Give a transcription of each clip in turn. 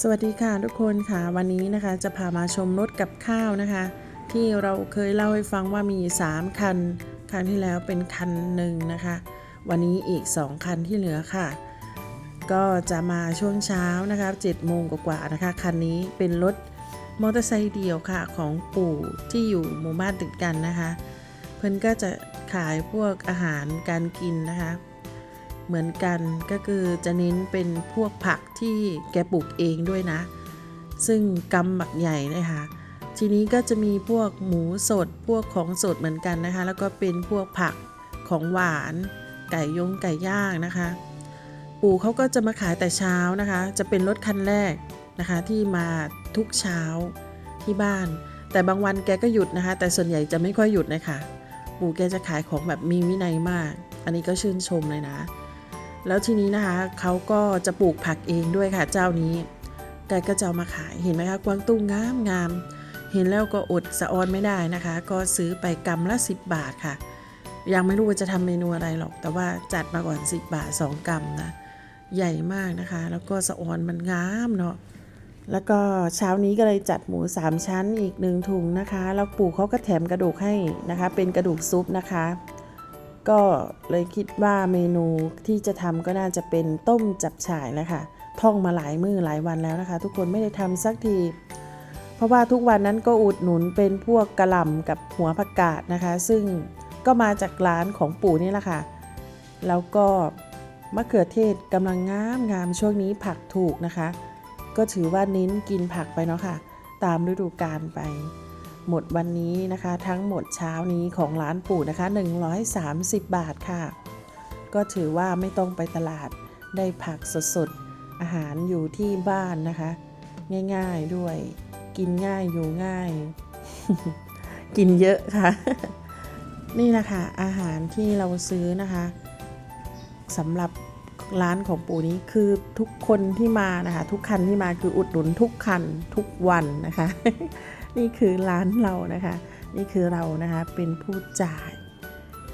สวัสดีค่ะทุกคนค่ะวันนี้นะคะจะพามาชมรถกับข้าวนะคะ ที่เราเคยเล่าให้ฟังว่ามี 3 คัน ครั้งที่แล้วเป็นคันหนึ่งนะคะ วันนี้อีก 2 คันที่เหลือค่ะ ก็จะมาช่วงเช้านะคะ7โมงกว่าๆนะคะ คันนี้เป็นรถมอเตอร์ไซค์เดี่ยวค่ะของปู่ที่อยู่หมู่บ้านติดกันนะคะ เพิ่นก็จะขายพวกอาหารการกินนะคะ เหมือนกันก็คือจะเน้นเป็นพวกผักที่แกปลูกเองด้วยนะ ซึ่งกำบักใหญ่เลยค่ะทีนี้ก็จะมีพวกหมูสดพวกของสดเหมือนกันนะคะ แล้วก็เป็นพวกผักของหวาน ไก่ยงไก่ย่างนะคะ ปู่เขาก็จะมาขายแต่เช้านะคะ จะเป็นรถคันแรกนะคะที่มาทุกเช้าที่บ้าน แต่บางวันแกก็หยุดนะคะ แต่ส่วนใหญ่จะไม่ค่อยหยุดนะคะปู่แกจะขายของแบบมีวินัยมาก อันนี้ก็ชื่นชมเลยนะ แล้วทีนี้นะคะเขาก็จะปลูกผักเองด้วยค่ะเจ้านี้แกก็จะามาขายเห็นไหมคะกวางตุ้งงามงามเห็นแล้วก็อดสะออนไม่ได้นะคะ ก็ซื้อไปกำละ 10 บาทค่ะ ยังไม่รู้ว่าจะทำเมนูอะไรหรอก แต่ว่าจัดมาก่อน 10 บาท 2กำนะ ใหญ่มากนะคะ แล้วก็สะออนมันงามเนาะแล้วก็เช้านี้ก็เลยจัดหมู 3 ชั้นอีกหนึ่งถุงนะคะ แล้วปู่เขาก็แถมกระดูกให้นะคะ เป็นกระดูกซุปนะคะ ก็เลยคิดว่าเมนูที่จะทำก็น่าจะเป็นต้มจับฉ่ายแล้วค่ะท่องมาหลายมือหลายวันแล้วนะคะ ทุกคนไม่ได้ทำสักที เพราะว่าทุกวันนั้นก็อุดหนุนเป็นพวกกระหล่ำกับหัวผักกาดนะคะ ซึ่งก็มาจากร้านของปู่นี่แหละค่ะ แล้วก็มะเขือเทศกำลังงามงามช่วงนี้ผักถูกนะคะ ก็ถือว่าเน้นกินผักไปเนาะค่ะ ตามฤดูกาลไป หมดวันนี้นะคะ ทั้งหมดเช้านี้ของร้านปู่นะคะ 130 บาทค่ะ ก็ถือว่าไม่ต้องไปตลาดได้ผักสดๆ อาหารอยู่ที่บ้านนะคะ ง่ายๆด้วยกินง่ายอยู่ง่าย กินเยอะค่ะ นี่นะคะอาหารที่เราซื้อนะคะสำหรับร้านของปู่นี้คือทุกคนที่มานะคะ ทุกคันที่มาคืออุดหนุนทุกคันทุกวันนะคะ นี่คือร้านเรานะคะ นี่คือเรานะคะเป็นผู้จ่าย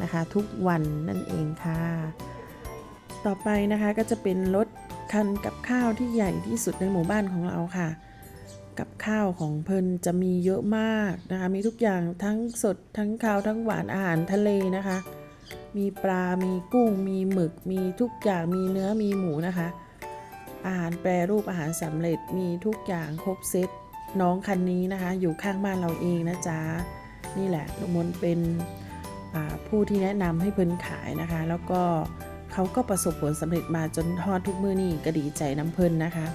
นะคะ ทุกวันนั่นเองค่ะ ต่อไปนะคะก็จะเป็นรถคันกับข้าวที่ใหญ่ที่สุดในหมู่บ้านของเราค่ะ กับข้าวของเพิ่นจะมีเยอะมากนะคะ มีทุกอย่างทั้งสดทั้งข้าวทั้งหวานอาหารทะเลนะคะ มีปลา มีกุ้ง มีหมึก มีทุกอย่าง มีเนื้อ มีหมูนะคะ อาหารแปรรูปอาหารสำเร็จ มีทุกอย่างครบเซต น้องคันนี้นะคะ อยู่ข้างบ้านเราเองนะจ๊ะนี่แหละลุงมนเป็นผู้ที่แนะนำให้เพิ่นขายนะคะ แล้วก็เขาก็ประสบผลสำเร็จมาจนทอดทุกมือนี่ก็ดีใจน้ำเพิ่นนะคะ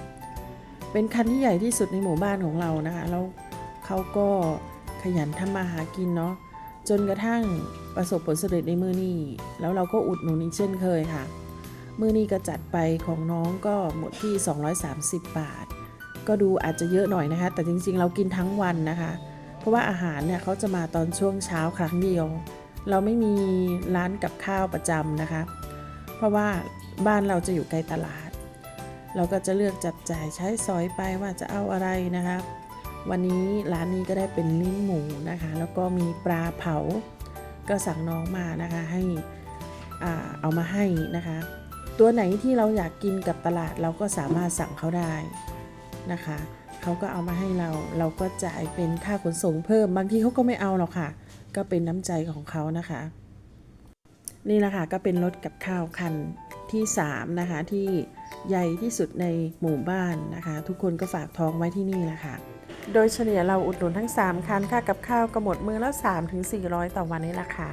เป็นคันที่ใหญ่ที่สุดในหมู่บ้านของเรานะคะแล้วเขาก็ขยันทำมาหากินเนาะจนกระทั่งประสบผลสำเร็จในมือนี่แล้วเราก็อุดหนุนอีกเช่นเคยค่ะ มือนี่ก็จัดไปของน้องก็หมดที่ 230 บาท ก็ดูอาจจะเยอะหน่อยนะคะ แต่จริงๆ เรากินทั้งวันนะคะ เพราะว่าอาหารเนี่ยเขาจะมาตอนช่วงเช้าครั้งเดียว เราไม่มีร้านกับข้าวประจำนะคะ เพราะว่าบ้านเราจะอยู่ไกลตลาด เราก็จะเลือกจับจ่ายใช้สอยไปว่าจะเอาอะไรนะคะ วันนี้ร้านนี้ก็ได้เป็นลิ้นหมูนะคะ แล้วก็มีปลาเผา ก็สั่งน้องมานะคะให้เอามาให้นะคะ ตัวไหนที่เราอยากกินกับตลาดเราก็สามารถสั่งเขาได้ นะคะเขาก็เอามาให้เราเราก็จ่ายเป็นค่าขนส่งเพิ่ม บางทีเขาก็ไม่เอาหรอกค่ะ ก็เป็นน้ำใจของเขานะคะ นี่แหละค่ะก็เป็นรถกับข้าวคันที่ 3 นะคะ ที่ใหญ่ที่สุดในหมู่บ้านนะคะ ทุกคนก็ฝากท้องไว้ที่นี่แหละค่ะโดยเฉลี่ยเราอุดหนุนทั้ง 3 คันค่ากับข้าวก็หมดมือแล้ว 3-400 ต่อวันนี่แหละค่ะ